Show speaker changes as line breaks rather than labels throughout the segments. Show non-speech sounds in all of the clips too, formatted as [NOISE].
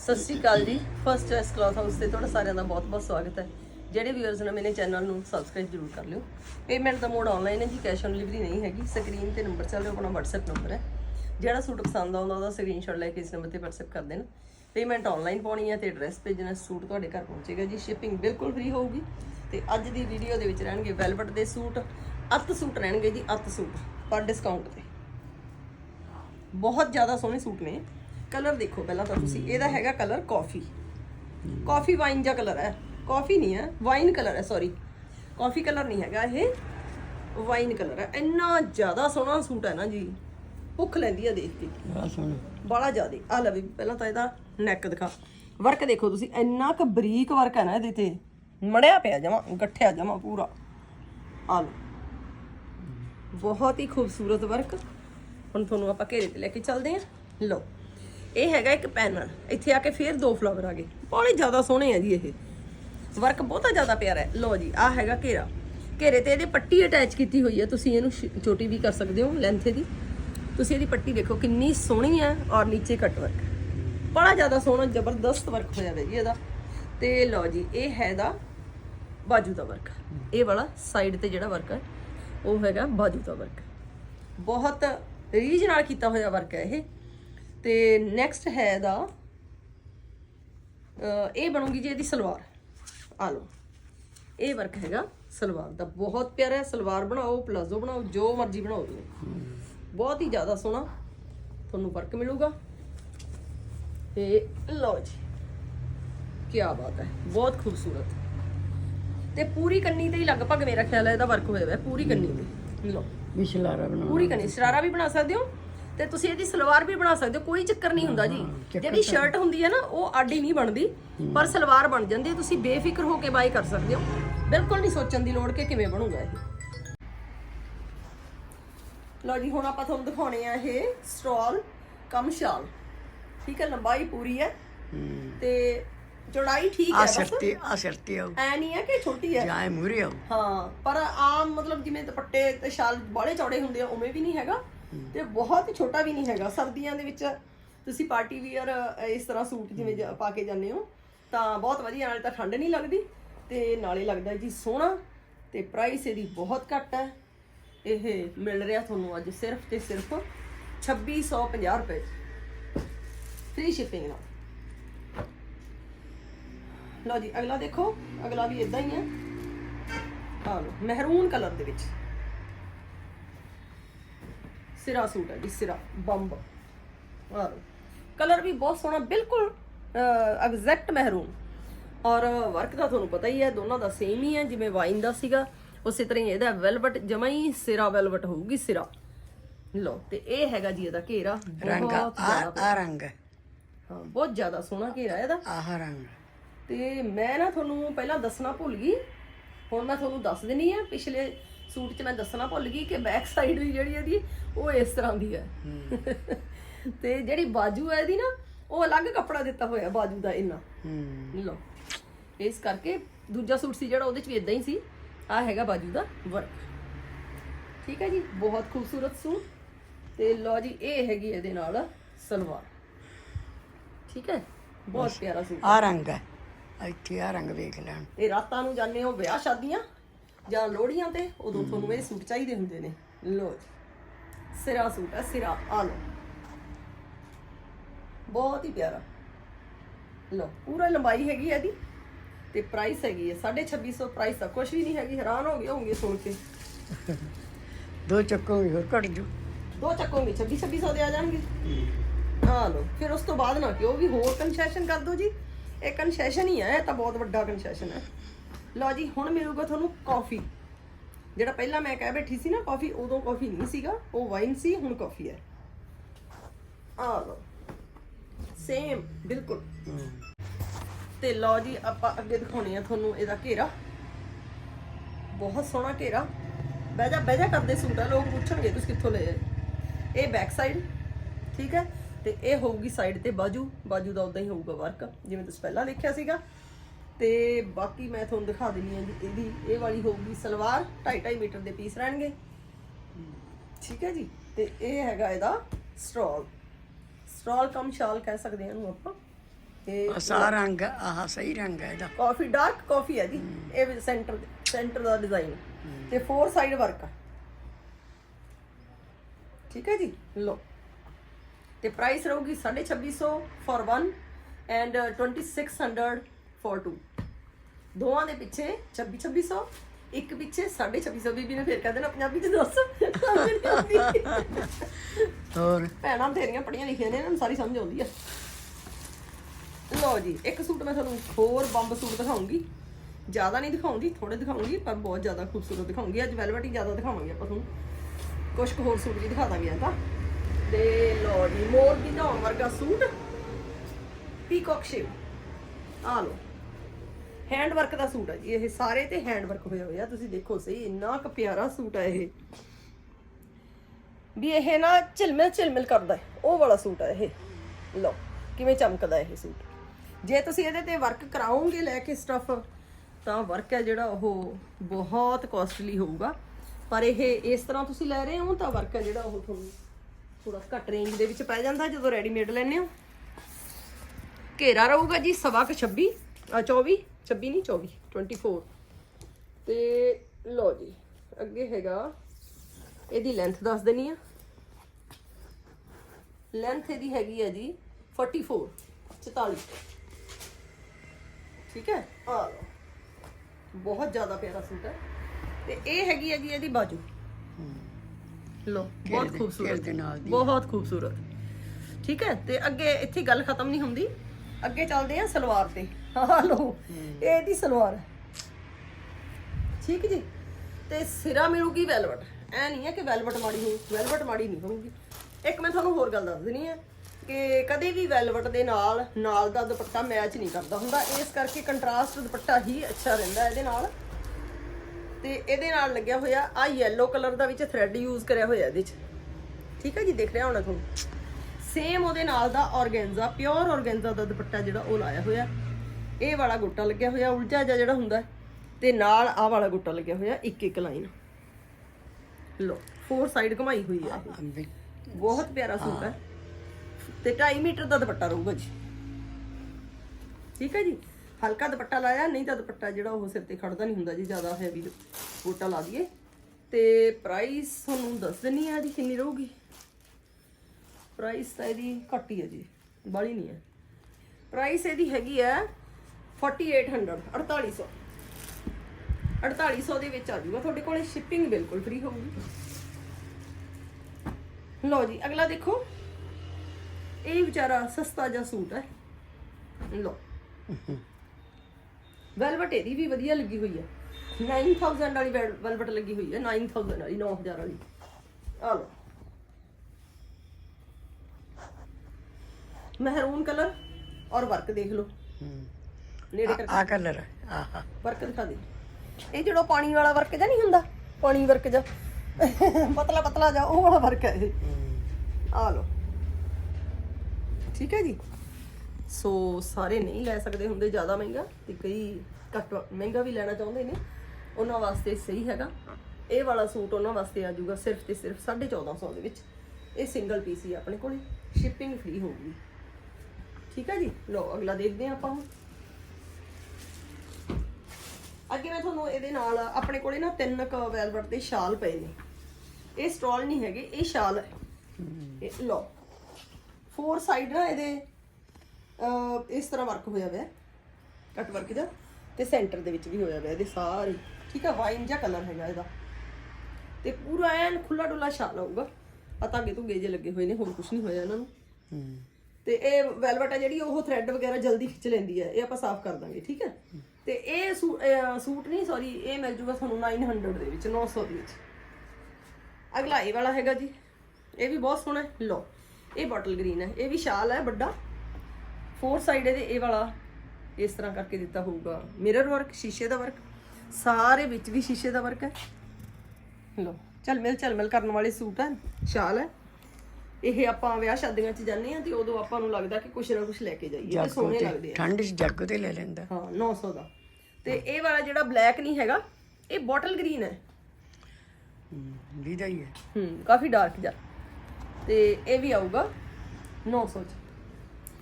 ਸਤਿ ਸ਼੍ਰੀ ਅਕਾਲ ਜੀ। First choice cloth house ਤੇ ਤੁਹਾਡਾ ਸਾਰਿਆਂ ਦਾ ਬਹੁਤ-ਬਹੁਤ ਸਵਾਗਤ ਹੈ। ਜਿਹੜੇ ਵੀਅਰਸ ਨੇ ਮੇਰੇ ਚੈਨਲ ਨੂੰ ਸਬਸਕ੍ਰਾਈਬ ਜ਼ਰੂਰ ਕਰ ਲਿਓ। ਪੇਮੈਂਟ ਦਾ ਮੋਡ ਆਨਲਾਈਨ ਹੈ ਜੀ ਕੈਸ਼ ਔਨ ਡਿਲੀਵਰੀ ਨਹੀਂ ਹੈਗੀ। ਸਕਰੀਨ ਤੇ ਨੰਬਰ ਚੱਲ ਰਿਹਾ, ਆਪਣਾ WhatsApp ਨੰਬਰ ਹੈ। ਜਿਹੜਾ ਸੂਟ ਪਸੰਦ ਆਉਂਦਾ, ਉਹਦਾ ਸਕਰੀਨਸ਼ਾਟ ਲੈ ਕੇ ਇਸ ਨੰਬਰ ਤੇ WhatsApp ਕਰ ਦੇਣ। ਪੇਮੈਂਟ ਆਨਲਾਈਨ ਪਾਉਣੀ ਹੈ ਤੇ ਐਡਰੈਸ ਭੇਜਣਾ ਸੂਟ ਤੁਹਾਡੇ ਘਰ ਪਹੁੰਚੇਗਾ ਜੀ। ਸ਼ਿਪਿੰਗ ਬਿਲਕੁਲ ਫ੍ਰੀ ਹੋਊਗੀ। ਤੇ ਅੱਜ ਦੀ ਵੀਡੀਓ ਦੇ ਵਿੱਚ ਰਹਿਣਗੇ ਵੈਲਵਟ ਦੇ ਸੂਟ, ਅੱਤ ਸੂਟ ਰਹਿਣਗੇ ਜੀ, ਅੱਤ ਸੂਟ, ਪਰ ਡਿਸਕਾਊਂਟ ਤੇ। ਬਹੁਤ ਜ਼ਿਆਦਾ ਸੋਹਣੇ ਸੂਟ ਨੇ। ਕਲਰ ਦੇਖੋ ਪਹਿਲਾਂ ਤਾਂ ਤੁਸੀਂ ਇਹਦਾ ਹੈਗਾ ਕਲਰ ਕਾਫੀ ਕਾਫੀ ਵਾਈਨ ਜਿਹਾ ਕਲਰ ਹੈ। ਕਾਫੀ ਨਹੀਂ ਹੈ ਵਾਈਨ ਕਲਰ ਹੈ ਸੌਰੀ ਕਾਫੀ ਕਲਰ ਨਹੀਂ ਹੈਗਾ ਇਹ ਵਾਈਨ ਕਲਰ ਹੈ। ਇੰਨਾ ਜ਼ਿਆਦਾ ਸੋਹਣਾ ਸੂਟ ਹੈ ਨਾ ਜੀ। ਭੁੱਖ ਲੈਂਦੀ ਆ ਦੇਖ ਕੇ।
ਬੜਾ ਸੋਹਣਾ।
ਬੜਾ ਜ਼ਿਆਦਾ। ਆ ਲੈ ਵੀ ਪਹਿਲਾਂ ਤਾਂ ਇਹਦਾ ਨੈਕ ਦਿਖਾ। ਵਰਕ ਦੇਖੋ ਤੁਸੀਂ ਇੰਨਾ ਕੁ ਬਰੀਕ ਵਰਕ ਹੈ ਨਾ ਇਹਦੇ ਤੇ। ਮੜਿਆ ਪਿਆ ਜਮਾ ਗੱਠਿਆ ਜਮਾ ਪੂਰਾ। ਆ ਲਓ। ਬਹੁਤ ਹੀ ਖੂਬਸੂਰਤ ਵਰਕ। ਹੁਣ ਤੁਹਾਨੂੰ ਆਪਾਂ ਘੇਰੇ ਤੇ ਲੈ ਕੇ ਚੱਲਦੇ ਹਾਂ। ਲਓ। ਇਹ ਹੈਗਾ ਇੱਕ ਪੈਨਲ ਇੱਥੇ ਆ ਕੇ ਫੇਰ ਦੋ ਫਲਾਵਰ ਆ ਗਏ। ਬੜੇ ਜ਼ਿਆਦਾ ਸੋਹਣੇ ਆ ਜੀ ਇਹ। ਵਰਕ ਬਹੁਤਾ ਜ਼ਿਆਦਾ ਪਿਆਰਾ ਹੈ ਲਓ ਜੀ ਆ ਹੈਗਾ ਘੇਰਾ। ਘੇਰੇ ਤੇ ਇਹਦੇ ਪੱਟੀ ਅਟੈਚ ਕੀਤੀ ਹੋਈ ਹੈ ਤੁਸੀਂ ਇਹਨੂੰ ਸ਼- ਛੋਟੀ ਵੀ ਕਰ ਸਕਦੇ ਹੋ ਲੈਂਥ ਦੀ। ਤੁਸੀਂ ਇਹਦੀ ਪੱਟੀ ਦੇਖੋ ਕਿੰਨੀ ਸੋਹਣੀ ਹੈ ਔਰ ਨੀਚੇ ਕੱਟ ਵਰਕ ਬੜਾ ਜ਼ਿਆਦਾ ਸੋਹਣਾ, ਜ਼ਬਰਦਸਤ ਵਰਕ ਹੋਇਆ ਹੈ ਜੀ ਇਹਦਾ। ਤੇ ਲਓ ਜੀ, ਇਹ ਹੈ ਦਾ ਬਾਜੂ ਦਾ ਵਰਕ ਇਹ ਵਾਲਾ ਸਾਈਡ ਤੇ ਜਿਹੜਾ ਵਰਕ ਹੈ ਉਹ ਹੈਗਾ ਬਾਜੂ ਦਾ ਵਰਕ ਬਹੁਤ ਰੀਝ ਨਾਲ ਕੀਤਾ ਹੋਇਆ ਵਰਕ ਹੈ ਇਹ। ਤੇ ਨੈਕਸਟ ਹੈ ਦਾ ਇਹ ਬਣੂਗੀ ਜੀ ਇਹਦੀ ਸਲਵਾਰ। ਆ ਲਓ ਇਹ ਵਰਕ ਹੈਗਾ ਸਲਵਾਰ ਦਾ। ਬਹੁਤ ਪਿਆਰਾ ਹੈ ਸਲਵਾਰ ਬਣਾਓ ਪਲਾਜ਼ੋ ਬਣਾਓ ਜੋ ਮਰਜ਼ੀ ਬਣਾਓ ਤੁਸੀਂ। ਬਹੁਤ ਹੀ ਜ਼ਿਆਦਾ ਸੋਹਣਾ ਤੁਹਾਨੂੰ ਵਰਕ ਮਿਲੂਗਾ। ਤੇ ਲਓ ਜੀ ਕੀ ਬਾਤ ਹੈ ਬਹੁਤ ਖੂਬਸੂਰਤ। ਤੇ ਪੂਰੀ ਕੰਨੀ ਤੇ ਹੀ ਲਗਭਗ ਮੇਰਾ ਖਿਆਲ ਹੈ ਇਹਦਾ ਵਰਕ ਹੋਇਆ ਹੋਇਆ ਪੂਰੀ ਕੰਨੀ ਤੇ। ਲਓ।
ਮਿਸ਼ਲਾਰਾ ਬਣਾ
ਪੂਰੀ ਕੰਨੀ ਸ਼ਰਾਰਾ ਵੀ ਬਣਾ ਸਕਦੇ ਹੋ? ਤੇ ਤੁਸੀਂ ਇਹਦੀ ਸਲਵਾਰ ਵੀ ਬਣਾ ਸਕਦੇ ਹੋ ਕੋਈ ਚੱਕਰ ਨਹੀਂ ਹੁੰਦਾ ਜੀ। ਜਿਹੜੀ ਸ਼ਰਟ ਹੁੰਦੀ ਹੈ ਨਾ ਉਹ ਆਡੀ ਨਹੀਂ ਬਣਦੀ ਪਰ ਸਲਵਾਰ ਬਣ ਜਾਂਦੀ ਹੈ ਤੁਸੀਂ ਬੇਫਿਕਰ ਹੋ ਕੇ ਬਾਈ ਕਰ ਸਕਦੇ ਹੋ। ਬਿਲਕੁਲ ਨਹੀਂ ਸੋਚਣ ਦੀ ਲੋੜ ਕਿ ਕਿਵੇਂ ਬਣੂਗਾ ਇਹ। ਲਓ ਜੀ ਹੁਣ ਆਪਾਂ ਤੁਹਾਨੂੰ ਦਿਖਾਉਣੇ ਆ ਇਹ ਸਟਾਲ ਕਮ ਸ਼ਾਲ। ਠੀਕ ਹੈ ਲੰਬਾਈ ਪੂਰੀ ਹੈ। ਤੇ ਚੌੜਾਈ ਠੀਕ ਹੈ ਬਸ।
ਸਰਤੀ ਆ ਸਰਤੀ ਆਉ
ਐ ਨਹੀਂ ਹੈ ਕਿ ਛੋਟੀ ਹੈ।
ਜਾਏ ਮੂਰੇ ਆਉ
ਹਾਂ ਪਰ ਆਮ ਮਤਲਬ ਜਿਵੇਂ ਦੁਪੱਟੇ ਤੇ ਸ਼ਾਲ ਬਾਲੇ ਚੌੜੇ ਹੁੰਦੇ ਆ ਉਵੇਂ ਵੀ ਨਹੀਂ ਹੈਗਾ। ਤੇ ਬਹੁਤ ਛੋਟਾ ਵੀ ਨਹੀਂ ਹੈਗਾ। ਸਰਦੀਆਂ ਦੇ ਵਿੱਚ ਤੁਸੀਂ ਪਾਰਟੀ ਵੀਅਰ ਇਸ ਤਰ੍ਹਾਂ ਸੂਟ ਜਿਵੇਂ ਜ- ਪਾ ਕੇ ਜਾਂਦੇ ਹੋ ਤਾਂ ਬਹੁਤ ਵਧੀਆ। ਨਾਲੇ ਤਾਂ ਠੰਡ ਨਹੀਂ ਲੱਗਦੀ ਤੇ ਨਾਲੇ ਲੱਗਦਾ ਜੀ ਸੋਹਣਾ ਤੇ ਪ੍ਰਾਈਸ ਇਹਦੀ ਬਹੁਤ ਘੱਟ ਹੈ। ਇਹ ਮਿਲ ਰਿਹਾ ਤੁਹਾਨੂੰ ਅੱਜ ਸਿਰਫ ਤੇ ਸਿਰਫ 2650 ਰੁਪਏ ਫ੍ਰੀ ਸ਼ਿਪਿੰਗ ਨਾਲ। ਲਓ ਜੀ ਅਗਲਾ ਦੇਖੋ। ਅਗਲਾ ਵੀ ਇਦਾਂ ਹੀ ਹੈ। ਆ ਲਓ ਮਹਿਰੂਨ ਕਲਰ ਦੇ ਵਿੱਚ। ਸਿਰਾ ਸੂਟ ਹੈ ਜੀ ਸਿਰਾ ਬੰਬ। ਲਓ ਕਲਰ ਵੀ ਬਹੁਤ ਸੋਹਣਾ ਬਿਲਕੁਲ ਐਗਜ਼ੈਕਟ ਮਹਿਰੂਨ। ਔਰ ਵਰਕ ਦਾ ਤੁਹਾਨੂੰ ਪਤਾ ਹੀ ਹੈ ਦੋਨਾਂ ਦਾ ਸੇਮ ਹੀ ਹੈ ਜਿਵੇਂ ਵਾਈਨ ਦਾ ਸੀਗਾ ਉਸੇ ਤਰ੍ਹਾਂ ਹੀ ਇਹਦਾ ਵੈਲਵਟ ਜਮਾ ਹੀ ਸਿਰਾ ਵੈਲਵਟ ਹੋਊਗੀ ਸਿਰਾ। ਲਓ ਤੇ ਇਹ ਹੈਗਾ ਜੀ ਇਹਦਾ ਘੇਰਾ
ਰੰਗ ਆ ਰੰਗ। ਹਾਂ
ਬਹੁਤ ਜ਼ਿਆਦਾ ਸੋਹਣਾ ਘੇਰਾ ਇਹਦਾ।
ਆਹ ਰੰਗ।
ਤੇ ਮੈਂ ਨਾ ਤੁਹਾਨੂੰ ਪਹਿਲਾਂ ਦੱਸਣਾ ਭੁੱਲ ਗਈ ਹੁਣ ਮੈਂ ਤੁਹਾਨੂੰ ਦੱਸ ਦਿੰਨੀ ਆ ਪਿਛਲੇ ਸੂਟ 'ਚ ਮੈਂ ਦੱਸਣਾ ਭੁੱਲ ਗਈ ਕਿ ਬੈਕ ਸਾਈਡ ਵੀ ਜਿਹੜੀ ਇਹਦੀ ਉਹ ਇਸ ਤਰ੍ਹਾਂ ਦੀ ਹੈ। ਤੇ ਜਿਹੜੀ ਬਾਜੂ ਹੈ ਇਹਦੀ ਨਾ ਉਹ ਅਲੱਗ ਕੱਪੜਾ ਦਿੱਤਾ ਹੋਇਆ ਬਾਜੂ ਦਾ ਇੰਨਾ।
ਹੂੰ।
ਲਓ ਇਸ ਕਰਕੇ ਦੂਜਾ ਸੂਟ ਸੀ ਜਿਹੜਾ ਉਹਦੇ 'ਚ ਵੀ ਇਦਾਂ ਹੀ ਸੀ। ਆ ਹੈਗਾ ਬਾਜੂ ਦਾ ਵਰਕ ਠੀਕ ਹੈ ਜੀ ਬਹੁਤ ਖੂਬਸੂਰਤ ਸੂਟ। ਤੇ ਲਓ ਜੀ ਇਹ ਹੈਗੀ ਇਹਦੇ ਨਾਲ ਸਲਵਾਰ। ਠੀਕ ਹੈ ਬਹੁਤ ਪਿਆਰਾ ਸੂਟ
ਆ ਰੰਗ ਹੈ। ਇੱਥੇ ਆ ਰੰਗ ਵੇਖ ਲੈਣ।
ਇਹ ਰਾਤਾਂ ਨੂੰ ਜਾਂਦੇ ਹੋ ਵਿਆਹ ਸ਼ਾਦੀਆਂ ਜਾਂ ਲੋਹੜੀਆਂ ਤੇ ਉਦੋਂ ਤੁਹਾਨੂੰ ਇਹ ਸੂਟ ਚਾਹੀਦੇ ਹੁੰਦੇ ਨੇ। ਲੋ ਜੀ ਸਿਰਾ ਸੂਟ ਹੈ ਸਿਰਾ ਆ ਲੋ ਬਹੁਤ ਹੀ ਪਿਆਰਾ। ਲੋ ਪੂਰਾ ਲੰਬਾਈ ਹੈਗੀ ਇਹਦੀ ਤੇ ਪ੍ਰਾਈਸ ਹੈਗੀ ਹੈ 2650 ਪ੍ਰਾਈਸ ਤਾਂ ਕੁਝ ਵੀ ਨਹੀਂ ਹੈਗੀ ਹੈਰਾਨ ਹੋ ਗਏ ਹੋਣਗੇ ਸੁਣ ਕੇ। [LAUGHS]
ਦੋ ਚੱਕੋਗੇ ਹੋਰ ਘਟ ਜੂ
ਦੋ ਚੱਕੋਗੇ 26 2600 ਦੇ ਆ ਜਾਣਗੇ। ਆ ਲੋ ਫਿਰ ਉਸ ਤੋਂ ਬਾਅਦ ਨਾ ਕਿ ਉਹ ਵੀ ਹੋਰ ਕਨਸੈਸ਼ਨ ਕਰ ਦਿਓ ਜੀ। ਇਹ ਕਨਸੈਸ਼ਨ ਹੀ ਹੈ ਇਹ ਤਾਂ ਬਹੁਤ ਵੱਡਾ ਕਨਸੈਸ਼ਨ ਹੈ ਲਓ ਜੀ, ਹੁਣ ਮਿਲੂਗਾ ਤੁਹਾਨੂੰ ਕਾਫੀ ਜਿਹੜਾ ਪਹਿਲਾਂ ਮੈਂ ਕਹਿ ਬੈਠੀ ਸੀ ਨਾ ਕਾਫੀ ਉਦੋਂ ਕਾਫੀ ਨਹੀਂ ਸੀਗਾ, ਉਹ ਵਾਈਨ ਸੀ, ਹੁਣ ਕਾਫੀ ਹੈ। ਆ ਲੋ ਸੇਮ ਬਿਲਕੁਲ। ਤੇ ਲਓ ਜੀ, ਆਪਾਂ ਅੱਗੇ ਦਿਖਾਉਣੇ ਆ ਤੁਹਾਨੂੰ ਇਹਦਾ ਘੇਰਾ। ਬਹੁਤ ਸੋਹਣਾ ਘੇਰਾ। ਬਹਿ ਜਾ ਬਹਿ ਜਾ ਕਰਦੇ ਸੂਟ ਆ, ਲੋਕ ਪੁੱਛਣਗੇ ਤੁਸੀਂ ਕਿੱਥੋਂ ਲਏ ਇਹ ਬੈਕ ਸਾਈਡ ਠੀਕ ਹੈ? ਤੇ ਇਹ ਹੋਊਗੀ ਸਾਈਡ ਤੇ ਬਾਜੂ। ਬਾਜੂ ਦਾ ਉਦਾਂ ਹੀ ਹੋਊਗਾ ਵਰਕ ਜਿਵੇਂ ਤੁਸੀਂ ਪਹਿਲਾਂ ਦੇਖਿਆ ਸੀਗਾ। ਤੇ ਬਾਕੀ ਮੈਂ ਤੁਹਾਨੂੰ ਦਿਖਾ ਦਿੰਨੀ ਆ ਜੀ ਇਹਦੀ। ਇਹ ਵਾਲੀ ਹੋਊਗੀ ਸਲਵਾਰ 2.5 ਮੀਟਰ ਦੇ ਪੀਸ ਰਹਿਣਗੇ। ਠੀਕ ਹੈ ਜੀ? ਤੇ ਇਹ ਹੈਗਾ ਇਹਦਾ ਸਟ੍ਰੋਲ। ਸਟ੍ਰੋਲ ਕਮ ਸ਼ਾਲ ਕਹਿ ਸਕਦੇ ਹਾਂ ਇਹਨੂੰ ਆਪਾਂ। ਇਹ
ਅਸਾ ਰੰਗ ਆਹ ਸਹੀ ਰੰਗ ਹੈ ਇਹਦਾ।
ਕਾਫੀ ਡਾਰਕ ਕਾਫੀ ਹੈ ਜੀ। ਇਹ ਸੈਂਟਰ ਸੈਂਟਰ ਦਾ ਡਿਜ਼ਾਈਨ ਤੇ ਫੋਰ ਸਾਈਡ ਵਰਕ ਆ। ਠੀਕ ਹੈ ਜੀ? ਲੋ ਤੇ ਪ੍ਰਾਈਸ ਰਹੂਗੀ 2650 ਫॉर 1 ਐਂਡ 2600 ਫॉर 2 ਦੋਵਾਂ ਦੇ ਪਿੱਛੇ 2600 ਇੱਕ ਪਿੱਛੇ 2650 ਬੀਬੀ ਨੇ ਫੇਰ ਕਹਿ ਦੇਣਾ ਪੰਜਾਬੀ ਚ ਦੱਸ।
ਹੋਰ?
ਭੈਣਾਂ ਤੇਰੀਆਂ ਪੜੀਆਂ ਲਿਖੀਆਂ ਨੇ ਇਹਨਾਂ ਨੂੰ ਸਾਰੀ ਸਮਝ ਆਉਂਦੀ ਆ। ਲਓ ਜੀ ਇੱਕ ਸੂਟ ਮੈਂ ਤੁਹਾਨੂੰ ਹੋਰ ਬੰਬ ਸੂਟ ਦਿਖਾਉਂਗੀ। ਜ਼ਿਆਦਾ ਨਹੀਂ ਦਿਖਾਉਂਗੀ ਥੋੜੇ ਦਿਖਾਉਂਗੀ ਪਰ ਬਹੁਤ ਜ਼ਿਆਦਾ ਖੂਬਸੂਰਤ ਦਿਖਾਉਂਗੀ। ਅੱਜ ਵੈਲਵਟ ਹੀ ਜ਼ਿਆਦਾ ਦਿਖਾਵਾਂਗੇ ਆਪਾਂ ਤੁਹਾਨੂੰ। ਕੁਝ ਕੁ ਹੋਰ ਸੂਟ ਵੀ ਦਿਖਾ ਦਾਂਗੇ ਤਾਂ ਤੇ ਲਓ ਜੀ ਮੋਰ ਦੀ ਨਹਾਉਣ ਵਰਗਾ ਸੂਟ। ਪੀਕੌਕ ਸ਼ੇਪ ਆ ਲਓ। ਹੈਂਡ ਵਰਕ ਦਾ ਸੂਟ ਹੈ ਜੀ, ਇਹ ਸਾਰੇ ਤੇ ਹੈਂਡ ਵਰਕ ਹੋਇਆ ਹੋਇਆ ਤੁਸੀਂ ਦੇਖੋ ਸਹੀ, ਇੰਨਾ ਕੁ ਪਿਆਰਾ ਸੂਟ ਹੈ ਇਹ। ਵੀ ਇਹ ਨਾ ਝਿਲਮਿਲ ਝਿਲਮਿਲ ਕਰਦਾ ਉਹ ਵਾਲਾ ਸੂਟ ਹੈ ਇਹ। ਲਓ, ਕਿਵੇਂ ਚਮਕਦਾ ਇਹ ਸੂਟ। ਜੇ ਤੁਸੀਂ ਇਹਦੇ ਤੇ ਵਰਕ ਕਰਾਓਗੇ ਲੈ ਕੇ ਸਟਫ ਤਾਂ ਵਰਕ ਹੈ ਜਿਹੜਾ ਉਹ ਬਹੁਤ ਕਾਸਟਲੀ ਹੋਊਗਾ। ਪਰ ਇਹ ਇਸ ਤਰ੍ਹਾਂ ਤੁਸੀਂ ਲੈ ਰਹੇ ਹੋ, ਤਾਂ ਵਰਕ ਹੈ ਜਿਹੜਾ ਉਹ ਤੁਹਾਨੂੰ ਥੋੜਾ ਘੱਟ ਰੇਂਜ ਦੇ ਵਿੱਚ ਪੈ ਜਾਂਦਾ ਜਦੋਂ ਰੈਡੀਮੇਡ ਲੈਣੇ ਹੋ। ਘੇਰਾ ਰਹੂਗਾ ਜੀ ਸਵਾ ਕੁ 26 ਆ 24 26 ਨਹੀਂ 24 24 ਤੇ ਲਓ ਜੀ ਅੱਗੇ ਹੈਗਾ ਇਹਦੀ ਲੈਂਥ ਦੱਸ ਦੇਣੀ ਆ। ਲੈਂਥ ਇਹਦੀ ਹੈਗੀ ਹੈ ਜੀ 44 44 ਠੀਕ ਹੈ? ਆ ਲਓ ਬਹੁਤ ਜ਼ਿਆਦਾ ਪਿਆਰਾ ਸੂਟ ਹੈ। ਤੇ ਇਹ ਹੈਗੀ ਹੈ ਜੀ ਇਹਦੀ ਬਾਜੂ। ਲੋ ਬਹੁਤ ਖੂਬਸੂਰਤ। ਬਹੁਤ ਖੂਬਸੂਰਤ। ਠੀਕ ਹੈ? ਤੇ ਅੱਗੇ ਇੱਥੇ ਗੱਲ ਖਤਮ ਨਹੀਂ ਹੁੰਦੀ। ਅੱਗੇ ਚੱਲਦੇ ਆ ਸਲਵਾਰ ਤੇ। ਆਹ ਲੋ ਇਹ ਇਹਦੀ ਸਲਵਾਰ ਹੈ। ਠੀਕ ਜੀ? ਤੇ ਸਿਰਾ ਮਿਲੂਗੀ ਵੈਲਵਟ। ਐ ਨਹੀਂ ਹੈ ਕਿ ਵੈਲਵਟ ਮਾੜੀ ਹੋਊ ਵੈਲਵਟ ਮਾੜੀ ਨਹੀਂ ਹੋਊਗੀ। ਇੱਕ ਮੈਂ ਤੁਹਾਨੂੰ ਹੋਰ ਗੱਲ ਦੱਸ ਦਿੰਨੀ ਹੈ ਕਿ ਕਦੇ ਵੀ ਵੈਲਵਟ ਦੇ ਨਾਲ ਨਾਲ ਦਾ ਦੁਪੱਟਾ ਮੈਚ ਨਹੀਂ ਕਰਦਾ ਹੁੰਦਾ। ਇਸ ਕਰਕੇ ਕੰਟਰਾਸਟ ਦੁਪੱਟਾ ਹੀ ਅੱਛਾ ਰਹਿੰਦਾ ਇਹਦੇ ਨਾਲ। ਤੇ ਇਹਦੇ ਨਾਲ ਲੱਗਿਆ ਹੋਇਆ ਆ ਯੈਲੋ ਕਲਰ ਦਾ ਵਿੱਚ ਥ੍ਰੈਡ ਯੂਜ਼ ਕਰਿਆ ਹੋਇਆ ਇਹਦੇ 'ਚ। ਠੀਕ ਹੈ ਜੀ? ਦੇਖ ਰਿਹਾ ਹੋਣਾ ਤੁਹਾਨੂੰ। ਸੇਮ ਉਹਦੇ ਨਾਲ ਦਾ ਔਰਗੈਂਜ਼ਾ ਪਿਓਰ ਔਰਗੈਂਜ਼ਾ ਦਾ ਦੁਪੱਟਾ ਜਿਹੜਾ ਉਹ ਲਾਇਆ ਹੋਇਆ। ਇਹ ਵਾਲਾ ਗੋਟਾ ਲੱਗਿਆ ਹੋਇਆ ਉਲਝਾ ਜਿਹਾ ਜਿਹੜਾ ਹੁੰਦਾ ਤੇ ਨਾਲ ਆਹ ਵਾਲਾ ਗੋਟਾ ਲੱਗਿਆ ਹੋਇਆ ਇੱਕ ਇੱਕ ਲਾਈਨ। ਲੋ ਫੋਰ ਸਾਈਡ ਘੁਮਾਈ ਹੋਈ ਇਹ।
ਅੰਬੀ
ਬਹੁਤ ਪਿਆਰਾ ਸੂਟ ਹੈ। ਤੇ 2.5 ਮੀਟਰ ਦਾ ਦੁਪੱਟਾ ਰਹੂਗਾ ਜੀ। ਠੀਕ ਹੈ ਜੀ? ਹਲਕਾ ਦੁਪੱਟਾ ਲਾਇਆ ਨਹੀਂ ਤਾਂ ਦੁਪੱਟਾ ਜਿਹੜਾ ਉਹ ਸਿਰ ਤੇ ਖੜਦਾ ਨਹੀਂ ਹੁੰਦਾ ਜੀ ਜ਼ਿਆਦਾ ਹੈਵੀ ਗੋਟਾ ਲਾ ਦਈਏ। ਤੇ ਪ੍ਰਾਈਸ ਤੁਹਾਨੂੰ ਦੱਸ ਦਿੰਨੀ ਆ ਜੀ ਕਿੰਨੀ ਰਹੂਗੀ? ਪ੍ਰਾਈਸ ਤਾਂ ਇਹਦੀ ਘੱਟ ਹੀ ਹੈ ਜੀ ਬਾਲੀ ਨਹੀਂ ਹੈ। ਪ੍ਰਾਈਸ ਇਹਦੀ ਹੈਗੀ ਹੈ 4800 4800 4800 ਦੇ ਵਿੱਚ ਆ ਜਾਊਗਾ ਤੁਹਾਡੇ ਕੋਲੇ ਸ਼ਿਪਿੰਗ ਬਿਲਕੁਲ ਫ੍ਰੀ ਹੋਊਗੀ। ਲਓ ਜੀ, ਅਗਲਾ ਦੇਖੋ। ਇਹ ਵਿਚਾਰਾ ਸਸਤਾ ਜਿਹਾ ਸੂਟ ਹੈ। ਲਓ। ਵੈਲਵਟ ਇਹਦੀ ਵੀ ਵਧੀਆ ਲੱਗੀ ਹੋਈ ਹੈ। 9000 ਵਾਲੀ ਵੈਲਵਟ ਲੱਗੀ ਹੋਈ ਹੈ। 9000 ਵਾਲੀ 9000 ਵਾਲੀ। ਆ ਲਓ। ਮਹਿਰੂਨ ਕਲਰ ਔਰ ਵਰਕ ਦੇਖ ਲਓ। ਨੇੜੇ
ਆ ਕਲਰ ਆਹ
ਵਰਕ ਦਿਖਾ ਦੇ। ਇਹ ਜਿਹੜਾ ਪਾਣੀ ਵਾਲਾ ਵਰਕ ਜਾਂ ਨਹੀਂ ਹੁੰਦਾ? ਪਾਣੀ ਵਰਕ ਜਾਂ। ਪਤਲਾ ਪਤਲਾ ਜਾ ਉਹ ਵਾਲਾ ਵਰਕ ਹੈ ਇਹ। ਆ ਲਓ। ਠੀਕ ਹੈ ਜੀ? ਸੋ ਸਾਰੇ ਨਹੀਂ ਲੈ ਸਕਦੇ ਹੁੰਦੇ ਜ਼ਿਆਦਾ ਮਹਿੰਗਾ ਤੇ ਕਈ ਘੱਟ ਮਹਿੰਗਾ ਵੀ ਲੈਣਾ ਚਾਹੁੰਦੇ ਨੇ। ਉਹਨਾਂ ਵਾਸਤੇ ਸਹੀ ਹੈਗਾ। ਇਹ ਵਾਲਾ ਸੂਟ ਉਹਨਾਂ ਵਾਸਤੇ ਆ ਜਾਊਗਾ ਸਿਰਫ ਤੇ ਸਿਰਫ 1450 ਦੇ ਵਿੱਚ। ਇਹ ਸਿੰਗਲ ਪੀਸ ਹੀ ਆ ਆਪਣੇ ਕੋਲੇ। ਸ਼ਿਪਿੰਗ ਫ੍ਰੀ ਹੋਊਗੀ। ਠੀਕ ਹੈ ਜੀ? ਲਓ ਅਗਲਾ ਦੇਖਦੇ ਹਾਂ ਆਪਾਂ ਹੁਣ। ਅੱਗੇ ਮੈਂ ਤੁਹਾਨੂੰ ਇਹਦੇ ਨਾਲ ਆਪਣੇ ਕੋਲੇ ਨਾ ਤਿੰਨ ਕ ਵੈਲਵਟ ਦੇ ਸ਼ਾਲ ਪਏ ਨੇ। ਇਹ ਸਟਾਲ ਨਹੀਂ ਹੈਗੇ ਇਹ ਸ਼ਾਲ ਹੈ। ਇਹ ਲਓ। ਫੋਰ ਸਾਈਡ ਨਾ ਇਹਦੇ ਇਸ ਤਰ੍ਹਾਂ ਵਰਕ ਹੋਇਆ ਹੋਇਆ ਕੱਟ ਵਰਕ ਦਾ ਤੇ ਸੈਂਟਰ ਦੇ ਵਿੱਚ ਵੀ ਹੋਇਆ ਹੋਇਆ ਇਹਦੇ ਸਾਰੇ। ਠੀਕ ਹੈ ਵਾਈਨ ਜਿਹਾ ਕਲਰ ਹੈਗਾ ਇਹਦਾ। ਤੇ ਪੂਰਾ ਐਨ ਖੁੱਲਾ ਡੁੱਲਾ ਸ਼ਾਲ ਆਊਗਾ। ਆ ਧਾਗੇ ਧੁਗੇ ਜੇ ਲੱਗੇ ਹੋਏ ਨੇ ਹੋਰ ਕੁਝ ਨਹੀਂ ਹੋਇਆ ਇਹਨਾਂ ਨੂੰ।
ਹੂੰ।
ਤੇ ਇਹ ਵੈਲਵਟ ਹੈ ਜਿਹੜੀ, ਉਹ ਥ੍ਰੈਡ ਵਗੈਰਾ ਜਲਦੀ ਖਿੱਚ ਲੈਂਦੀ ਹੈ ਇਹ ਆਪਾਂ ਸਾਫ਼ ਕਰ ਦਾਂਗੇ, ਠੀਕ ਹੈ ਤੇ ਇਹ ਸੂ- ਸੂਟ ਨਹੀਂ ਸੌਰੀ ਇਹ ਮਿਲ ਜੂਗਾ ਤੁਹਾਨੂੰ 900 ਦੇ ਵਿੱਚ 900 ਦੇ ਵਿੱਚ। ਅਗਲਾ ਇਹ ਵਾਲਾ ਹੈਗਾ ਜੀ। ਇਹ ਵੀ ਬਹੁਤ ਸੋਹਣਾ ਹੈ। ਲੋ ਇਹ ਬੋਟਲ ਗ੍ਰੀਨ ਹੈ। ਇਹ ਵੀ ਸ਼ਾਲ ਹੈ, ਵੱਡਾ। ਫੋਰ ਸਾਈਡ ਇਹਦੇ, ਇਹ ਵਾਲਾ ਇਸ ਤਰ੍ਹਾਂ ਕਰਕੇ ਦਿੱਤਾ ਹੋਊਗਾ। ਮਿਰਰ ਵਰਕ ਸ਼ੀਸ਼ੇ ਦਾ ਵਰਕ ਸਾਰੇ ਵਿੱਚ ਵੀ ਸ਼ੀਸ਼ੇ ਦਾ ਵਰਕ ਹੈ। ਲੋ ਚੱਲ ਮਿਲ ਚੱਲ ਮਿਲ ਕਰਨ ਵਾਲੇ ਸੂਟ ਹੈ। ਸ਼ਾਲ ਹੈ। ਇਹ ਆਪਾਂ ਵਿਆਹ ਸ਼ਾਦੀਆਂ 'ਚ ਜਾਂਦੇ ਆ ਤੇ ਉਦੋਂ ਆਪਾਂ ਨੂੰ ਲੱਗਦਾ ਕਿ ਕੁਛ ਨਾ ਕੁਛ ਲੈ ਕੇ ਜਾਈਏ ਤੇ
ਜਾਗੋ
ਸੋਹਣੇ
ਤੇ
ਲੱਗਦੇ ਆ।
ਠੰਡ 'ਚ ਜਾਗੋ ਤੇ ਲੈ ਲੈਂਦਾ।
ਹਾਂ 900 ਦਾ। ਤੇ ਇਹ ਵਾਲਾ ਜਿਹੜਾ ਬਲੈਕ ਨਹੀਂ ਹੈਗਾ ਇਹ ਬੋਟਲ ਗ੍ਰੀਨ ਹੈ।
ਵੀਦਾ ਹੀ ਹੈ।
ਹੂੰ ਕਾਫੀ ਡਾਰਕ ਜਿਹਾ। ਤੇ ਇਹ ਵੀ ਆਊਗਾ 900 ਚ।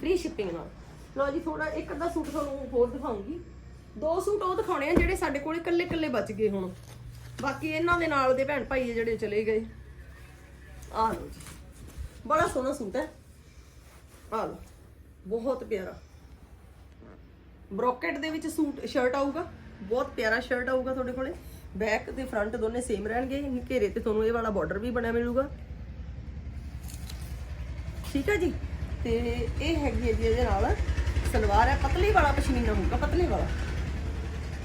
ਫ੍ਰੀ ਸ਼ਿਪਿੰਗ ਨਾਲ। ਲਓ ਜੀ ਥੋੜਾ ਇੱਕ ਅੱਧਾ ਸੂਟ ਤੁਹਾਨੂੰ ਹੋਰ ਦਿਖਾਉਂਗੀ। ਦੋ ਸੂਟ ਉਹ ਦਿਖਾਉਣੇ ਆ ਜਿਹੜੇ ਸਾਡੇ ਕੋਲ ਇਕੱਲੇ ਇਕੱਲੇ ਬਚ ਗਏ ਹੁਣ। ਬਾਕੀ ਇਹਨਾਂ ਦੇ ਨਾਲ ਦੇ ਭੈਣ ਭਾਈ ਆ ਜਿਹੜੇ ਚਲੇ ਗਏ। ਆ ਲਓ ਜੀ। ਬੜਾ ਸੋਹਣਾ ਸੂਟ ਹੈ। ਆ ਲਓ, ਬਹੁਤ ਪਿਆਰਾ। ਬ੍ਰੋਕੇਟ ਦੇ ਵਿੱਚ ਸੂਟ ਸ਼ਰਟ ਆਊਗਾ। ਬਹੁਤ ਪਿਆਰਾ ਸ਼ਰਟ ਆਊਗਾ ਤੁਹਾਡੇ ਕੋਲੇ। ਬੈਕ ਤੇ ਫਰੰਟ ਦੋਨੇ ਸੇਮ ਰਹਿਣਗੇ। ਘੇਰੇ ਤੇ ਤੁਹਾਨੂੰ ਇਹ ਵਾਲਾ ਬਾਰਡਰ ਵੀ ਬਣਿਆ ਮਿਲੂਗਾ। ਠੀਕ ਹੈ ਜੀ? ਤੇ ਇਹ ਹੈਗੀ ਹੈ ਜੀ ਇਹਦੇ ਨਾਲ ਸਲਵਾਰ ਹੈ। ਪਤਲੀ ਵਾਲਾ ਪਸ਼ਮੀਨਾ ਹੋਊਗਾ, ਪਤਲੀ ਵਾਲਾ।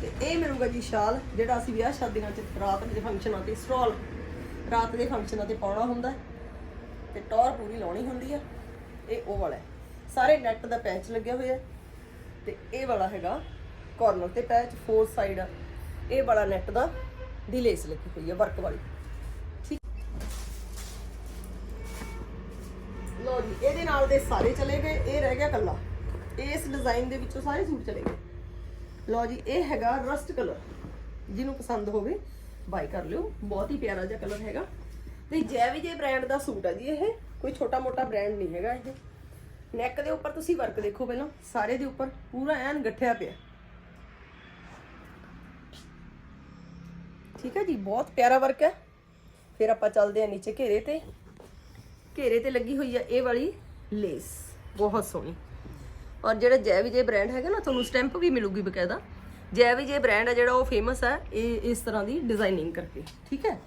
ਤੇ ਇਹ ਮਿਲੂਗਾ ਜੀ ਸ਼ਾਲ, ਜਿਹੜਾ ਅਸੀਂ ਵਿਆਹ ਸ਼ਾਦੀਆਂ 'ਚ ਰਾਤ ਦੇ ਫੰਕਸ਼ਨਾਂ ਤੇ ਸਟਾਲ, ਰਾਤ ਦੇ ਫੰਕਸ਼ਨਾਂ ਤੇ ਪਾਉਣਾ ਹੁੰਦਾ ਤੇ ਟੌਰ ਪੂਰੀ ਲਾਉਣੀ ਹੁੰਦੀ ਆ, ਇਹ ਉਹ ਵਾਲਾ ਹੈ। ਸਾਰੇ ਨੈਟ ਦਾ ਪੈਚ ਲੱਗਿਆ ਹੋਇਆ ਹੈ। ਤੇ ਇਹ ਵਾਲਾ ਹੈਗਾ ਕਾਰਨਰ ਤੇ ਪੈਚ ਫੋਰ ਸਾਈਡ ਆ। ਇਹ ਵਾਲਾ ਨੈਟ ਦਾ ਦੀ ਲੇਸ ਲੱਗੀ ਹੋਈ ਹੈ ਵਰਕ ਵਾਲੀ। ਠੀਕ। ਲੋ ਜੀ, ਇਹਦੇ ਨਾਲ ਦੇ ਸਾਰੇ ਚਲੇ ਗਏ, ਇਹ ਰਹਿ ਗਿਆ ਕੱਲਾ ਇਸ ਡਿਜ਼ਾਈਨ ਦੇ ਵਿੱਚੋਂ ਸਾਰੇ ਸੂਟ ਚਲੇ ਗਏ। ਲੋ ਜੀ, ਇਹ ਹੈਗਾ ਰਸਟ ਕਲਰ ਜਿਹਨੂੰ ਪਸੰਦ ਹੋਵੇ ਬਾਈ ਕਰ ਲਿਓ। ਬਹੁਤ ਹੀ ਪਿਆਰਾ ਜਿਹਾ ਕਲਰ ਹੈਗਾ। ਤੇ ਜੈ ਵਿਜੇ ਬ੍ਰਾਂਡ ਦਾ ਸੂਟ ਹੈ ਜੀ ਇਹ। ਕੋਈ ਛੋਟਾ ਮੋਟਾ ਬ੍ਰਾਂਡ ਨਹੀਂ ਹੈਗਾ ਇਹ। ਨੈਕ ਦੇ ਉੱਪਰ ਤੁਸੀਂ ਵਰਕ ਦੇਖੋ ਪਹਿਲਾਂ। ਸਾਰੇ ਦੇ ਉੱਪਰ ਪੂਰਾ ਐਨ ਗੱਠਿਆ ਪਿਆ। ਠੀਕ ਹੈ ਜੀ, ਬਹੁਤ ਪਿਆਰਾ ਵਰਕ ਹੈ। ਫਿਰ ਆਪਾਂ ਚੱਲਦੇ ਆ ਨੀਚੇ ਘੇਰੇ ਤੇ। ਘੇਰੇ ਤੇ ਲੱਗੀ ਹੋਈ ਹੈ ਇਹ ਵਾਲੀ ਲੇਸ ਬਹੁਤ ਸੋਹਣੀ। ਔਰ ਜਿਹੜਾ ਜੈ ਵਿਜੇ ਬ੍ਰਾਂਡ ਹੈਗਾ ਨਾ, ਤੁਹਾਨੂੰ ਸਟੈਂਪ ਵੀ ਮਿਲੂਗੀ ਬਕਾਇਦਾ। ਜੈ ਵਿਜੇ ਬ੍ਰਾਂਡ ਹੈ ਜਿਹੜਾ ਉਹ ਫੇਮਸ ਹੈ ਇਹ ਇਸ ਤਰ੍ਹਾਂ ਦੀ ਡਿਜ਼ਾਈਨਿੰਗ ਕਰਕੇ। ਠੀਕ ਹੈ?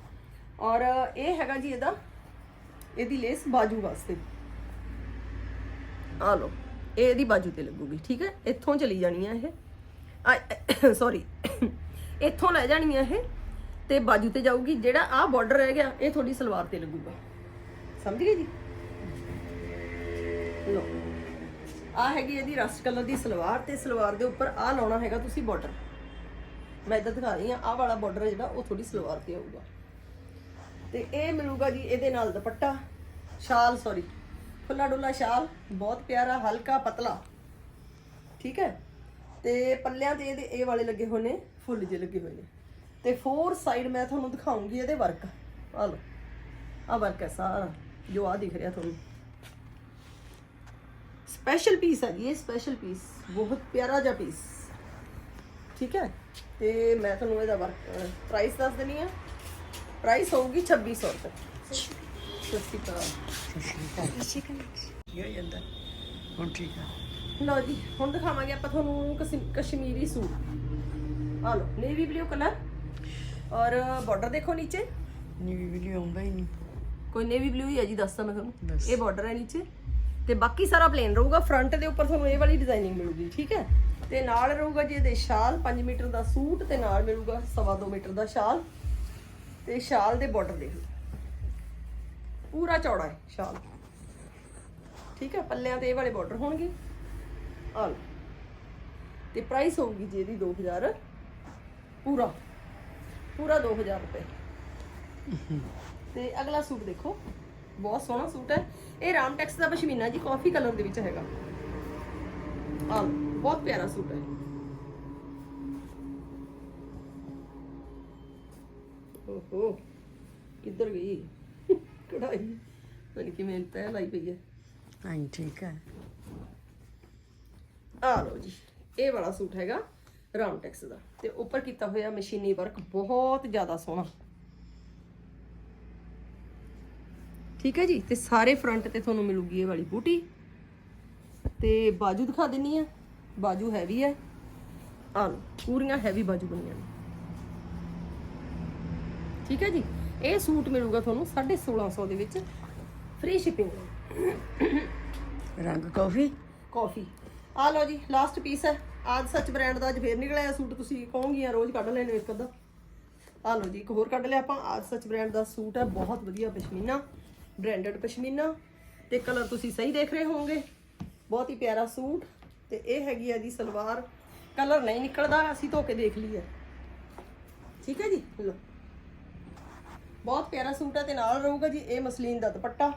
ਔਰ ਇਹ ਹੈਗਾ ਜੀ ਇਹਦਾ, ਇਹਦੀ ਲੇਸ ਬਾਜੂ ਵਾਸਤੇ। ਆ ਲਓ, ਇਹ ਇਹਦੀ ਬਾਜੂ ਤੇ ਲੱਗੂਗੀ, ਠੀਕ ਹੈ? ਇੱਥੋਂ ਚਲੀ ਜਾਣੀ ਹੈ ਇਹ। ਸੌਰੀ [COUGHS] [COUGHS] ਇੱਥੋਂ ਲੈ ਜਾਣੀ ਹੈ ਇਹ ਤੇ ਬਾਜੂ ਤੇ ਜਾਊਗੀ। ਜਿਹੜਾ ਆਹ ਬਾਰਡਰ ਰਹਿ ਗਿਆ, ਇਹ ਤੁਹਾਡੀ ਸਲਵਾਰ ਤੇ ਲੱਗੂਗਾ। ਸਮਝ ਗਏ ਜੀ? ਲੋ ਆ ਹੈਗੀ ਇਹਦੀ ਰਸਟ ਕਲਰ ਦੀ ਸਲਵਾਰ ਤੇ ਸਲਵਾਰ ਦੇ ਉੱਪਰ ਆ ਲਾਉਣਾ ਹੈਗਾ ਤੁਸੀਂ ਬਾਰਡਰ ਮੈਂ ਇਦਾਂ ਦਿਖਾ ਰਹੀ ਆ ਆਹ ਵਾਲਾ ਬਾਰਡਰ ਜਿਹੜਾ, ਉਹ ਤੁਹਾਡੀ ਸਲਵਾਰ ਤੇ ਆਊਗਾ। ਤੇ ਇਹ ਮਿਲੂਗਾ ਜੀ ਇਹਦੇ ਨਾਲ ਦੁਪੱਟਾ, ਸ਼ਾਲ ਸੌਰੀ ਖੁੱਲਾ ਡੁੱਲਾ ਸ਼ਾਲ, ਬਹੁਤ ਪਿਆਰਾ, ਹਲਕਾ, ਪਤਲਾ। ਠੀਕ ਹੈ? ਤੇ ਪੱਲਿਆਂ ਤੇ ਇਹਦੇ ਇਹ ਵਾਲੇ ਲੱਗੇ ਹੋਏ ਨੇ, ਫੁੱਲ ਜਿਹੇ ਲੱਗੇ ਹੋਏ ਨੇ। ਤੇ ਫੋਰ ਸਾਈਡ ਮੈਂ ਤੁਹਾਨੂੰ ਦਿਖਾਉਂਗੀ ਇਹਦੇ ਵਰਕ ਆ ਲਓ, ਆ ਵਰਕ ਹੈ ਸਾਰਾ, ਜੋ ਆ ਦਿਖ ਰਿਹਾ ਤੁਹਾਨੂੰ। ਸਪੈਸ਼ਲ ਪੀਸ ਹੈ ਜੀ, ਇਹ ਸਪੈਸ਼ਲ ਪੀਸ ਬਹੁਤ ਪਿਆਰਾ ਜਿਹਾ ਪੀਸ ਠੀਕ ਹੈ? ਤੇ ਮੈਂ ਤੁਹਾਨੂੰ ਇਹਦਾ ਵਰਕ ਪ੍ਰਾਈਸ ਦੱਸ ਦਿੰਨੀ ਆ ਪ੍ਰਾਈਸ ਹੋਊਗੀ 2600 ਰੁਪਏ। ਸਤਿ ਸ਼੍ਰੀ ਅਕਾਲ।
ਕੀ ਹੋ ਜਾਂਦਾ ਹੁਣ ਠੀਕ ਆ?
ਲਓ ਜੀ ਹੁਣ ਦਿਖਾਵਾਂਗੇ ਆਪਾਂ ਤੁਹਾਨੂੰ ਕਸ਼ਮ- ਕਸ਼ਮੀਰੀ ਸੂਟ। ਆ ਲਓ ਨੇਵੀ ਬਲੂ ਕਲਰ ਔਰ ਬਾਰਡਰ ਦੇਖੋ ਨੀਚੇ।
ਨੀ ਵੀਡੀਓ ਆਉਂਦਾ ਹੀ ਨਹੀਂ।
ਕੋਈ ਨੇਵੀ ਬਲੂ ਹੀ ਹੈ ਜੀ ਦੱਸਦਾ ਮੈਂ ਤੁਹਾਨੂੰ।
ਦੱਸ।
ਇਹ ਬਾਰਡਰ ਹੈ ਨੀਚੇ। ਤੇ ਬਾਕੀ ਸਾਰਾ ਪਲੇਨ ਰਹੂਗਾ। ਫਰੰਟ ਦੇ ਉੱਪਰ ਤੁਹਾਨੂੰ ਇਹ ਵਾਲੀ ਡਿਜ਼ਾਈਨਿੰਗ ਮਿਲੂਗੀ ਠੀਕ ਹੈ? ਤੇ ਨਾਲ ਰਹੂਗਾ ਜੀ ਇਹਦੇ ਸ਼ਾਲ 5 ਮੀਟਰ ਦਾ ਸੂਟ ਤੇ ਨਾਲ ਮਿਲੂਗਾ 2.5 ਮੀਟਰ ਦਾ ਸ਼ਾਲ। ਤੇ ਸ਼ਾਲ ਦੇ ਬਾਰਡਰ ਦੇਖ ਲਓ। ਪੂਰਾ ਚੌੜਾ ਹੈ ਸ਼ਾਲ। ਠੀਕ ਹੈ, ਪੱਲਿਆਂ ਤੇ ਇਹ ਵਾਲੇ ਬਾਰਡਰ ਹੋਣਗੇ। ਆ ਲਓ। ਤੇ ਪ੍ਰਾਈਸ ਹੋਊਗੀ ਜੀ ਇਹਦੀ 2000 ਪੂਰਾ। ਪੂਰਾ 2000 ਰੁਪਏ। ਤੇ ਅਗਲਾ ਸੂਟ ਦੇਖੋ। ਬਹੁਤ ਸੋਹਣਾ ਸੂਟ ਹੈ। ਇਹ ਰਾਮ ਟੈਕਸ ਦਾ ਪਸ਼ਮੀਨਾ ਜੀ ਕਾਫੀ ਕਲਰ ਦੇ ਵਿੱਚ ਹੈਗਾ। ਆ ਬਹੁਤ ਪਿਆਰਾ ਸੂਟ ਹੈ। ਓਹੋ ਕਿੱਧਰ ਗਈ? ਕਢਾਈ। ਪਤਾ ਕਿਵੇਂ ਤੈ ਲਾਈ ਪਈ ਹੈ।
ਹਾਂ ਠੀਕ ਆ
ਆ ਲਓ ਜੀ ਇਹ ਵਾਲਾ ਸੂਟ ਹੈਗਾ ਰਾਮਟੈਕਸ ਦਾ। ਤੇ ਉੱਪਰ ਕੀਤਾ ਹੋਇਆ ਮਸ਼ੀਨੀ ਵਰਕ ਬਹੁਤ ਜ਼ਿਆਦਾ ਸੋਹਣਾ। ਠੀਕ ਹੈ ਜੀ ਤੇ ਸਾਰੇ ਫਰੰਟ ਤੇ ਤੁਹਾਨੂੰ ਮਿਲੂਗੀ ਇਹ ਵਾਲੀ ਬੂਟੀ। ਤੇ ਬਾਜੂ ਦਿਖਾ ਦਿੰਨੀ ਆ। ਬਾਜੂ ਹੈਵੀ ਹੈ। ਆ ਲਓ ਪੂਰੀਆਂ ਹੈਵੀ ਬਾਜੂ ਬਣੀਆਂ ਨੇ। ਠੀਕ ਹੈ ਜੀ? ਇਹ ਸੂਟ ਮਿਲੂਗਾ ਤੁਹਾਨੂੰ 1650 ਦੇ ਵਿੱਚ ਫ੍ਰੀ ਸ਼ਿਪਿੰਗ
ਰੰਗ ਕਾਫੀ?
ਕਾਫੀ। ਆ ਲਓ ਜੀ ਲਾਸਟ ਪੀਸ ਹੈ। ਆਜ ਸੱਚ ਬ੍ਰਾਂਡ ਦਾ ਅੱਜ ਫੇਰ ਨਿਕਲਿਆ ਸੂਟ ਤੁਸੀਂ ਕਹੋਗੀਆਂ ਰੋਜ਼ ਕੱਢ ਲੈਣੇ ਇੱਕ ਅੱਧਾ। ਆ ਲਓ ਜੀ ਇੱਕ ਹੋਰ ਕੱਢ ਲਿਆ ਆਪਾਂ। ਆਜ ਸੱਚ ਬ੍ਰਾਂਡ ਦਾ ਸੂਟ ਹੈ ਬਹੁਤ ਵਧੀਆ ਪਸ਼ਮੀਨਾ ਬ੍ਰਾਂਡਡ ਪਸ਼ਮੀਨਾ। ਤੇ ਕਲਰ ਤੁਸੀਂ ਸਹੀ ਦੇਖ ਰਹੇ ਹੋਵੋਗੇ। ਬਹੁਤ ਹੀ ਪਿਆਰਾ ਸੂਟ। ਤੇ ਇਹ ਹੈਗੀ ਆ ਜੀ ਸਲਵਾਰ। ਕਲਰ ਨਹੀਂ ਨਿਕਲਦਾ ਅਸੀਂ ਧੋ ਕੇ ਦੇਖ ਲਈ ਹੈ ਠੀਕ ਹੈ ਜੀ? ਲਓ। ਬਹੁਤ ਪਿਆਰਾ ਸੂਟ ਹੈ ਤੇ ਨਾਲ ਰਹੂਗਾ ਜੀ ਇਹ ਮਸਲੀਨ ਦਾ ਦੁਪੱਟਾ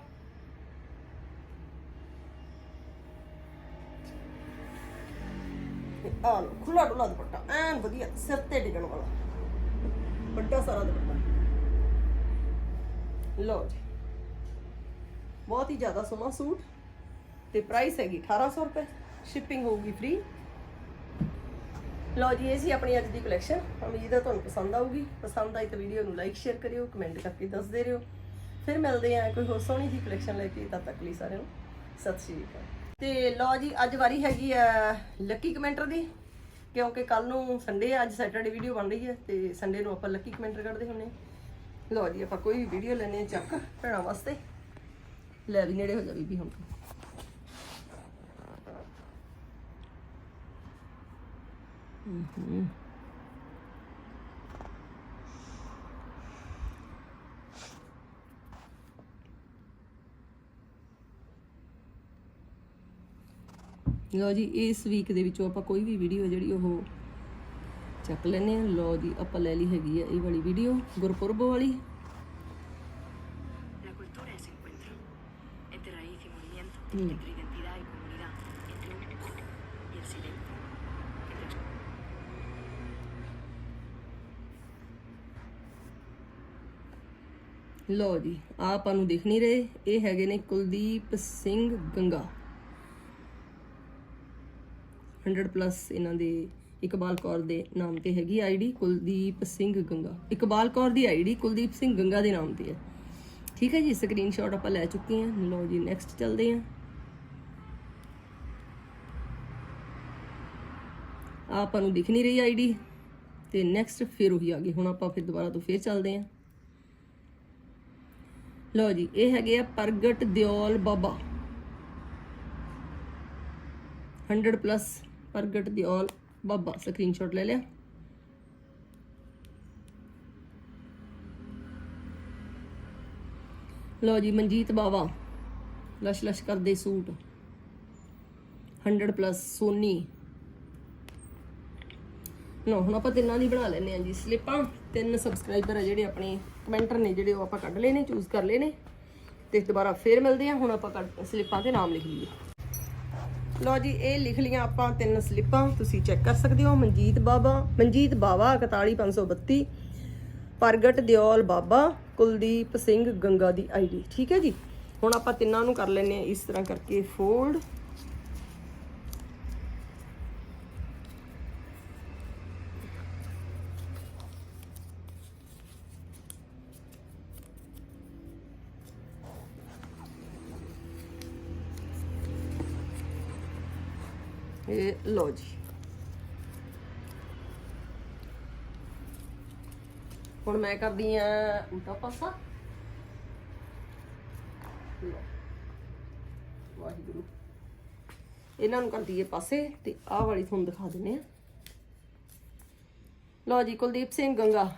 ਆ ਲੋ ਖੁੱਲਾ ਡੁੱਲਾ ਦੁਪੱਟਾ ਐਨ ਵਧੀਆ ਸਿਰ ਤੇ ਡਿੱਗਣ ਵਾਲਾ ਵੱਡਾ ਸਾਰਾ ਦੁਪੱਟਾ ਲੋ ਜੀ ਬਹੁਤ ਹੀ ਜ਼ਿਆਦਾ ਸੋਹਣਾ ਸੂਟ ਤੇ ਪ੍ਰਾਈਸ ਹੈਗੀ 1800 ਰੁਪਏ ਸ਼ਿਪਿੰਗ ਹੋਊਗੀ ਫ੍ਰੀ ਲਓ ਜੀ, ਇਹ ਸੀ ਆਪਣੀ ਅੱਜ ਦੀ ਕਲੈਕਸ਼ਨ ਉਮੀਦ ਹੈ ਤੁਹਾਨੂੰ ਪਸੰਦ ਆਊਗੀ। ਪਸੰਦ ਆਈ ਤਾਂ ਵੀਡੀਓ ਨੂੰ ਲਾਈਕ ਸ਼ੇਅਰ ਕਰਿਓ ਕਮੈਂਟ ਕਰਕੇ ਦੱਸਦੇ ਰਹੋ। ਫਿਰ ਮਿਲਦੇ ਆ ਕੋਈ ਹੋਰ ਸੋਹਣੀ ਜੀ ਕਲੈਕਸ਼ਨ ਲੈ ਕੇ। ਤਦ ਤੱਕ ਲਈ ਸਾਰਿਆਂ ਨੂੰ ਸਤਿ ਸ਼੍ਰੀ ਅਕਾਲ। ਤੇ ਲਓ ਜੀ, ਅੱਜ ਵਾਰੀ ਹੈਗੀ ਆ ਲੱਕੀ ਕਮੈਂਟਰ ਦੀ, ਕਿਉਂਕਿ ਕੱਲ ਨੂੰ ਸੰਡੇ ਆ, ਅੱਜ ਸੈਟਰਡੇ ਵੀਡੀਓ ਬਣ ਰਹੀ ਹੈ ਤੇ ਸੰਡੇ ਨੂੰ ਆਪਾਂ ਲੱਕੀ ਕਮੈਂਟਰ ਕੱਢਦੇ ਹੁੰਨੇ ਆ। ਲਓ ਜੀ, ਆਪਾਂ ਕੋਈ ਵੀ ਵੀਡੀਓ ਲੈਣੇ ਚੱਕ। ਭੈਣਾਂ ਵਾਸਤੇ। ਲੈ ਵੀ ਨੇੜੇ ਹੋ ਜਾ ਬੀਬੀ ਹੁਣ ਤੂੰ। ਲਓ ਜੀ ਇਸ ਵੀਕ ਦੇ ਵਿੱਚੋਂ ਆਪਾਂ ਕੋਈ ਵੀ ਵੀਡੀਓ ਜਿਹੜੀ ਉਹ ਚੱਕ ਲੈਨੇ ਆ ਲਓ ਜੀ ਆਪਾਂ ਲੈ ਲਈ ਹੈਗੀ ਆ ਇਹ ਵਾਲੀ ਵੀਡੀਓ ਗੁਰਪੁਰਬ ਵਾਲੀ।
La cultura es encuentro entre raíz y movimiento, entre
ਲਓ ਜੀ ਆਪਾਂ ਨੂੰ ਦਿਖ ਨਹੀਂ ਰਹੇ, ਇਹ ਹੈਗੇ ਨੇ ਕੁਲਦੀਪ ਸਿੰਘ ਗੰਗਾ। 100 ਪਲੱਸ ਇਹਨਾਂ ਦੇ ਇਕਬਾਲ ਕੌਰ ਦੇ ਨਾਮ ਤੇ ਹੈਗੀ ਆਈਡੀ ਕੁਲਦੀਪ ਸਿੰਘ ਗੰਗਾ। ਇਕਬਾਲ ਕੌਰ ਦੀ ਆਈਡੀ ਕੁਲਦੀਪ ਸਿੰਘ ਗੰਗਾ ਦੇ ਨਾਮ ਤੇ ਹੈ। ਠੀਕ ਹੈ ਜੀ ਸਕਰੀਨਸ਼ਾਟ ਆਪਾਂ ਲੈ ਚੁੱਕੇ ਹਾਂ। ਲਓ ਜੀ ਨੈਕਸਟ ਚੱਲਦੇ ਹਾਂ। ਆਪਾਂ ਨੂੰ ਦਿਖ ਨਹੀਂ ਰਹੀ ਆਈਡੀ ਤੇ ਨੈਕਸਟ ਫਿਰ ਉਹੀ ਆ ਗਈ। ਹੁਣ ਆਪਾਂ ਫਿਰ ਦੁਬਾਰਾ ਤੋਂ ਫਿਰ ਚੱਲਦੇ ਹਾਂ। ਲਓ ਜੀ, ਇਹ ਹੈਗੇ ਆ ਪ੍ਰਗਟ ਦਿਓਲ ਬਾਬਾ। 100 ਪਲੱਸ ਪ੍ਰਗਟ ਦਿਓਲ ਬਾਬਾ। ਸਕਰੀਨਸ਼ਾਟ ਲੈ ਲਿਆ। ਲਓ ਜੀ, ਮਨਜੀਤ ਬਾਵਾ ਲਸ਼ ਲਸ਼ ਕਰਦੇ ਸੂਟ। 100 ਪਲੱਸ ਸੋਨੀ। ਲਓ ਹੁਣ ਆਪਾਂ ਤਿੰਨਾਂ ਦੀ ਬਣਾ ਲੈਨੇ ਆ ਜੀ। ਸਲਿੱਪਾਂ, ਤਿੰਨ ਸਬਸਕ੍ਰਾਈਬਰ ਆ ਜਿਹੜੇ ਆਪਣੇ ਕਮੈਂਟਰ ਨੇ, ਜਿਹੜੇ ਉਹ ਆਪਾਂ ਕੱਢ ਲਏ ਨੇ ਚੂਜ਼ ਕਰ ਲਏ ਨੇ। ਤੇ ਦੁਬਾਰਾ ਫੇਰ ਮਿਲਦੇ ਆ ਹੁਣ ਆਪਾਂ ਸਲਿੱਪਾਂ ਤੇ ਨਾਮ ਲਿਖ ਲਈਏ। ਲਓ ਜੀ, ਇਹ ਲਿਖ ਲੀਆਂ ਆਪਾਂ ਤਿੰਨ ਸਲਿੱਪਾਂ। ਤੁਸੀਂ ਚੈੱਕ ਕਰ ਸਕਦੇ ਹੋ, ਮਨਜੀਤ ਬਾਬਾ, ਮਨਜੀਤ ਬਾਵਾ 41532 ਪ੍ਰਗਟ ਦਿਓਲ ਬਾਬਾ, ਕੁਲਦੀਪ ਸਿੰਘ ਗੰਗਾ ਦੀ ਆਈਡੀ ਠੀਕ ਹੈ ਜੀ? ਹੁਣ ਆਪਾਂ ਤਿੰਨਾਂ ਨੂੰ ਕਰ ਲੈਨੇ ਆ ਇਸ ਤਰ੍ਹਾਂ ਕਰਕੇ ਫੋਲਡ ਇਹ ਲਓ ਜੀ। ਹੁਣ ਮੈਂ ਕਰਦੀ ਆ ਉਲਟਾ ਪਾਸਾ। ਵਾਹਿਗੁਰੂ। ਇਹਨਾਂ ਨੂੰ ਕਰਦੀ ਏ ਪਾਸੇ ਤੇ ਆਹ ਵਾਲੀ ਤੁਹਾਨੂੰ ਦਿਖਾ ਦਿੰਨੇ ਆ। ਲਓ ਜੀ, ਕੁਲਦੀਪ ਸਿੰਘ ਗੰਗਾ।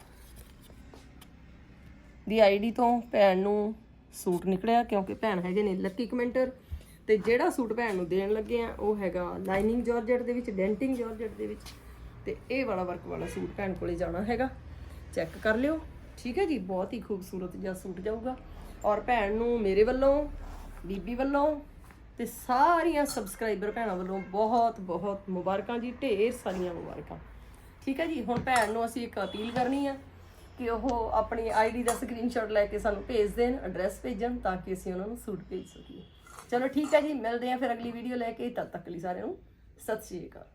ਦੀ ਆਈਡੀ ਤੋਂ ਭੈਣ ਨੂੰ ਸੂਟ ਨਿਕਲਿਆ ਕਿਉਂਕਿ ਭੈਣ ਹੈਗੇ ਨੇ। Lucky commenter. ਤੇ ਜਿਹੜਾ ਸੂਟ ਭੈਣ ਨੂੰ ਦੇਣ ਲੱਗੇ ਆ, ਉਹ ਹੈਗਾ ਲਾਈਨਿੰਗ ਜਾਰਜਟ ਦੇ ਵਿੱਚ ਡੈਂਟਿੰਗ ਜਾਰਜਟ ਦੇ ਵਿੱਚ। ਤੇ ਇਹ ਵਾਲਾ ਵਰਕ ਵਾਲਾ ਸੂਟ ਭੈਣ ਕੋਲੇ ਜਾਣਾ ਹੈਗਾ। ਚੈੱਕ ਕਰ ਲਿਓ। ਠੀਕ ਹੈ ਜੀ, ਬਹੁਤ ਹੀ ਖੂਬਸੂਰਤ ਜਿਹਾ ਸੂਟ ਜਾਊਗਾ। ਔਰ ਭੈਣ ਨੂੰ ਮੇਰੇ ਵੱਲੋਂ, ਬੀਬੀ ਵੱਲੋਂ ਤੇ ਸਾਰੀਆਂ ਸਬਸਕ੍ਰਾਈਬਰ ਭੈਣਾਂ ਵੱਲੋਂ ਬਹੁਤ ਬਹੁਤ ਮੁਬਾਰਕਾਂ ਜੀ, ਢੇਰ ਸਾਰੀਆਂ ਮੁਬਾਰਕਾਂ। ਠੀਕ ਹੈ ਜੀ, ਹੁਣ ਭੈਣ ਨੂੰ ਅਸੀਂ ਇੱਕ ਅਪੀਲ ਕਰਨੀ ਆ ਕਿ ਉਹ ਆਪਣੀ ਆਈਡੀ ਦਾ ਸਕਰੀਨਸ਼ਾਟ ਲੈ ਕੇ ਸਾਨੂੰ ਭੇਜ ਦੇਣ ਐਡਰੈਸ ਭੇਜਣ ਤਾਂ ਕਿ ਅਸੀਂ ਉਹਨਾਂ ਨੂੰ ਸੂਟ ਭੇਜ ਸਕੀਏ। ਚਲੋ ਠੀਕ ਹੈ ਜੀ, ਮਿਲਦੇ ਆ ਫਿਰ ਅਗਲੀ ਵੀਡੀਓ ਲੈ ਕੇ, ਤਦ ਤੱਕ ਲਈ ਸਾਰਿਆਂ ਨੂੰ ਸਤਿ ਸ਼੍ਰੀ ਅਕਾਲ।